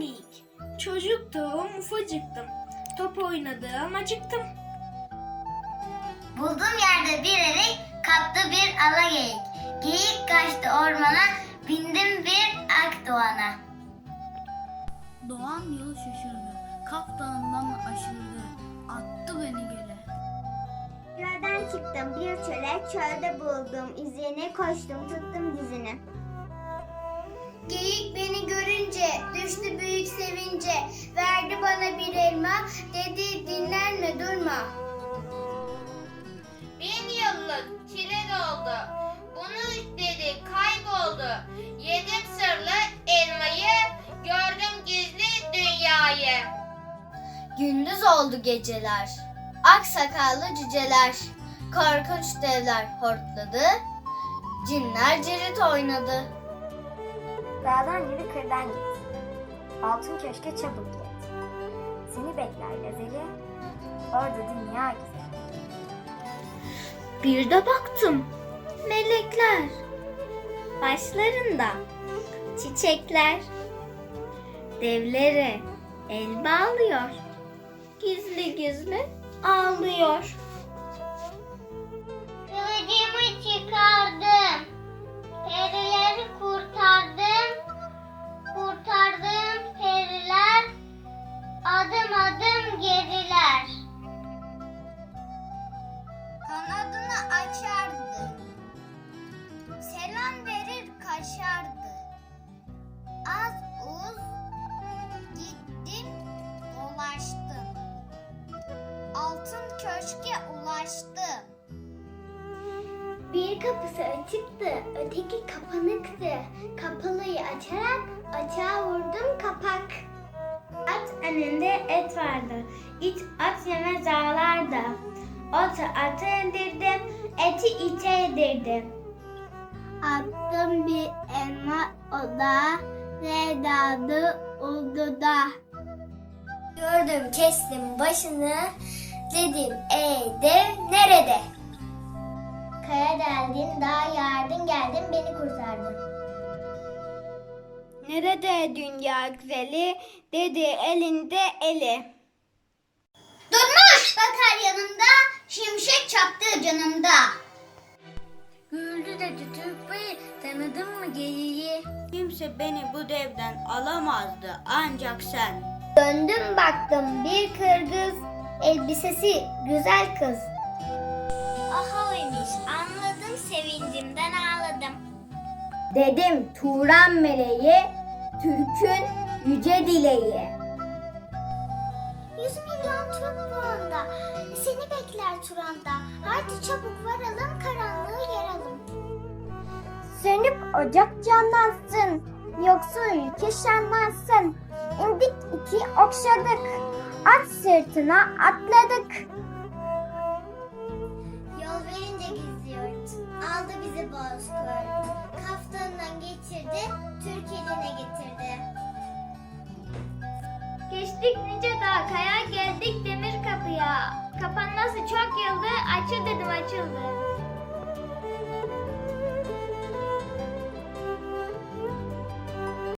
geyik. Çocuktum, ufacıktım. Top oynadım, acıktım. Buldum yerde bir erik, kaptı bir ala geyik. Geyik kaçtı ormana, bindim bir ak doğana. Doğan yol şaşırdı. Kap dağından aşırdı. Attı beni göle. Gölden çıktım bir çöle, çölde buldum izini, koştum tuttum dizini. Geyik beni görünce, düştü büyük sevince, verdi bana bir elma, dedi dinlenme durma. Bin yıllık çile doldu. Bunu istedi kayboldu. Yedim sırlı elmayı. Gördüm gizli dünyayı. Gündüz oldu geceler, ak sakallı cüceler, korkunç devler hortladı, cinler cirit oynadı. Dağdan yürü kırdan git. Altın köşke çabuk git. Seni bekler Lazeli. Orada dünya güzel. Bir de baktım. Melekler. Başlarında çiçekler. Devlere el bağlıyor. Gizli gizli ağlıyor. Altın köşke ulaştım. Bir kapısı açıktı, öteki kapanıktı. Kapalıyı açarak açığa vurdum kapak. At önünde et vardı. İt at yemez ağlardı. Otu atı indirdim, eti ite yedirdim. Attım bir elma oda, vedadı oldu da. Gördüm kestim başını, dedim ey dev nerede? Kaya deldin, dağ yardın, geldin beni kurtardın. Nerede dünya güzeli? Dedi elinde eli. Durmuş! Bakar yanımda, şimşek çaktı canımda. Güldü dedi Türk Bey. Tanıdın mı geyiği? Kimse beni bu devden alamazdı ancak sen. Döndüm baktım bir kırgız, elbisesi güzel kız. Ah oymuş, anladım sevincimden ağladım. Dedim Turan meleği, Türk'ün yüce dileği. Yüz milyon Türk bu anda, seni bekler Turan'da. Hadi çabuk varalım, karanlığı yaralım. Sönüp ocak canlansın. Yoksa ülke şenlensin. İndik iki okşadık. At sırtına atladık. Yol verince gizli yurt, aldı bizi bozkurt. Kaftanından geçirdi, Türk eline getirdi. Geçtik nice dağ kaya geldik demir kapıya. Kapanması çok yıldı açıl dedim açıldı.